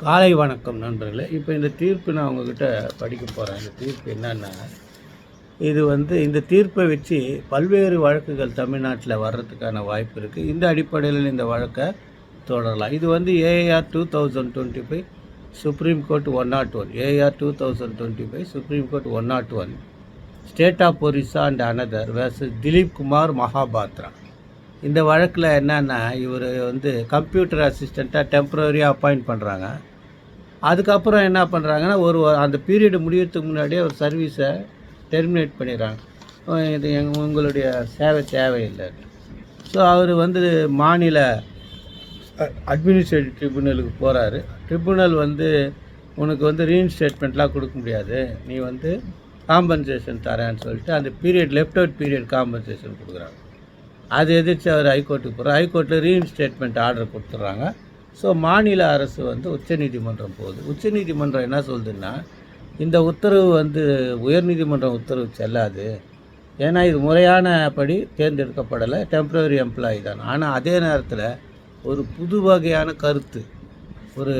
காலை வணக்கம் நண்பர்களே. இப்போ இந்த தீர்ப்பு நான் உங்ககிட்ட படிக்க போகிறேன் இந்த தீர்ப்பு என்னென்னா இது வந்து இந்த தீர்ப்பை வச்சு பல்வேறு வழக்குகள் தமிழ்நாட்டில் வர்றதுக்கான வாய்ப்பு இருக்குது இந்த அடிப்படையில் இந்த வழக்கை தொடரலாம். இது வந்து AR two thousand twenty five supreme court one nought one AR two thousand twenty five supreme court one nought one state of Orissa and another versus Dilip Kumar Mahapatra இந்த வழக்கில் என்னன்னா இவர் வந்து கம்ப்யூட்டர் அசிஸ்டண்ட்டாக டெம்பரரியாக அப்பாயிண்ட் பண்ணுறாங்க அதுக்கப்புறம் என்ன பண்ணுறாங்கன்னா ஒரு அந்த பீரியடு முடியறதுக்கு முன்னாடியே ஒரு சர்வீஸை டெர்மினேட் பண்ணிடுறாங்க. இது எங் உங்களுடைய சேவை தேவையில்லை. ஸோ அவர் வந்து மாநில அட்மினிஸ்ட்ரேட்டிவ் ட்ரிபுனலுக்கு போகிறாரு ட்ரிபுனல் வந்து உனக்கு வந்து ரீஇன்ஸ்டேட்மெண்ட்லாம் கொடுக்க முடியாது. நீ வந்து காம்பன்சேஷன் தரேன்னு சொல்லிட்டு அந்த period left out period compensation கொடுக்குறாங்க. அது எதிர்த்து அவர் ஹைகோர்ட்டுக்கு போகிறார் ஹைகோர்ட்டில் ரீஇன்ஸ்டேட்மெண்ட் ஆர்டர் கொடுத்துட்றாங்க ஸோ மாநில அரசு வந்து உச்சநீதிமன்றம் போகுது. உச்சநீதிமன்றம் என்ன சொல்லுதுன்னா இந்த உத்தரவு வந்து உயர்நீதிமன்றம் உத்தரவு செல்லாது. ஏன்னா இது முறையான படி தேர்ந்தெடுக்கப்படலை. டெம்பரரி எம்ப்ளாயி தான். ஆனால் அதே நேரத்தில் ஒரு புது வகையான கருத்து ஒரு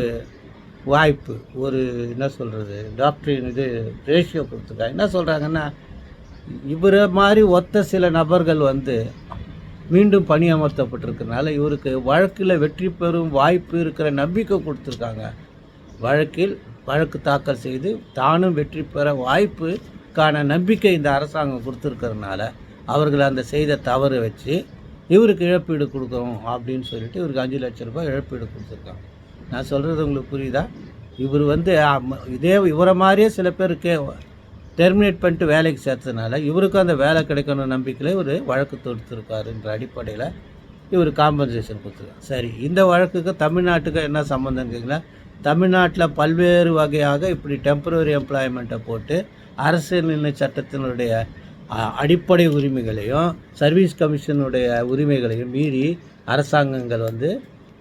வாய்ப்பு ஒரு என்ன சொல்கிறது டாக்டரின் இது ரேஷியோ கொடுத்துருக்காங்க. என்ன சொல்கிறாங்கன்னா இவரை மாதிரி ஒத்த சில நபர்கள் வந்து மீண்டும் பணியமர்த்தப்பட்டிருக்கிறனால இவருக்கு வழக்கில் வெற்றி பெறும் வாய்ப்பு இருக்கிற நம்பிக்கை கொடுத்துருக்காங்க. வழக்கில் வழக்கு தாக்கல் செய்து தானும் வெற்றி பெற வாய்ப்புக்கான நம்பிக்கை இந்த அரசாங்கம் கொடுத்துருக்கிறதுனால அவர்கள் அந்த செய்த தவறு வச்சு இவருக்கு இழப்பீடு கொடுக்குறோம் அப்படின்னு சொல்லிட்டு இவருக்கு அஞ்சு லட்ச ரூபாய் இழப்பீடு கொடுத்துருக்காங்க. நான் சொல்கிறது உங்களுக்கு புரியுதா? இவர் வந்து இதே இவரை மாதிரியே சில பேருக்கே டெர்மினேட் பண்ணிட்டு வேலைக்கு சேர்த்ததுனால இவருக்கும் அந்த வேலை கிடைக்கணும் நம்பிக்கையில் இவர் வழக்கு தொடுத்துருக்காருன்ற அடிப்படையில் இவர் காம்பன்சேஷன் கொடுத்துருக்காரு. சரி இந்த வழக்குக்கு தமிழ்நாட்டுக்கு என்ன சம்மந்தம் கேட்கல தமிழ்நாட்டில் பல்வேறு வகையாக இப்படி டெம்பரரி எம்ப்ளாய்மெண்ட்டை போட்டு அரசியல் சட்டத்தினுடைய அடிப்படை உரிமைகளையும் சர்வீஸ் கமிஷனுடைய உரிமைகளையும் மீறி அரசாங்கங்கள் வந்து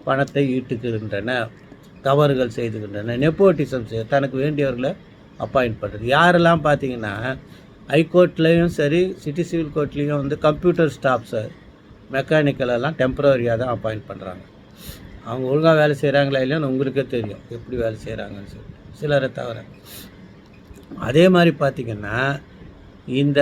பணத்தை ஈட்டுக்கின்றன தவறுகள் செய்துகின்றன நெப்போட்டிசம் செய்ய தனக்கு வேண்டியவர்களை அப்பாயிண்ட் பண்ணுறது யாரெல்லாம் பார்த்தீங்கன்னா ஹைகோர்ட்லேயும் சரி சிட்டி சிவில் கோர்ட்லேயும் வந்து கம்ப்யூட்டர் ஸ்டாஃப்ஸு மெக்கானிக்கலெல்லாம் டெம்பரவரியாக தான் அப்பாயிண்ட் பண்ணுறாங்க அவங்க ஒழுங்காக வேலை செய்கிறாங்களா இல்லையான்னு உங்களுக்கே தெரியும். எப்படி வேலை செய்கிறாங்கன்னு சொல்லி. சிலரை தவிர. அதே மாதிரி பார்த்திங்கன்னா இந்த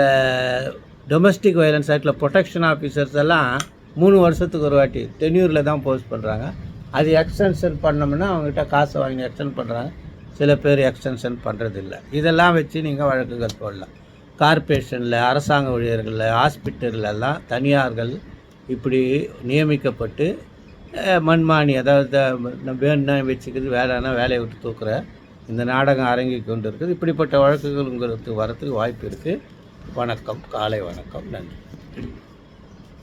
டொமஸ்டிக் வயலன்ஸ் ஆக்டில் ப்ரொடெக்ஷன் ஆஃபீஸர்ஸ் எல்லாம் மூணு வருஷத்துக்கு ஒரு வாட்டி டென்யூரில் தான் போஸ்ட் பண்ணுறாங்க அது எக்ஸ்டென்ஷன் பண்ணோம்னா அவங்ககிட்ட காசை வாங்கி எக்ஸ்டென்ட் பண்ணுறாங்க சில பேர் எக்ஸ்டென்ஷன் பண்ணுறதில்ல இதெல்லாம் வச்சு நீங்கள் வழக்குகள் போடலாம். கார்ப்பரேஷனில் அரசாங்க ஊழியர்களில் ஹாஸ்பிட்டலெல்லாம் தனியார்கள் இப்படி நியமிக்கப்பட்டு மண்மானி அதாவது வேணும்னா வச்சுக்கிறது வேலைன்னா வேலையை விட்டு தூக்குற இந்த நாடகம் அரங்கி கொண்டு இருக்குது இப்படிப்பட்ட வழக்குகள் உங்களுக்கு வரத்துக்கு வாய்ப்பு இருக்குது வணக்கம். காலை வணக்கம். நன்றி.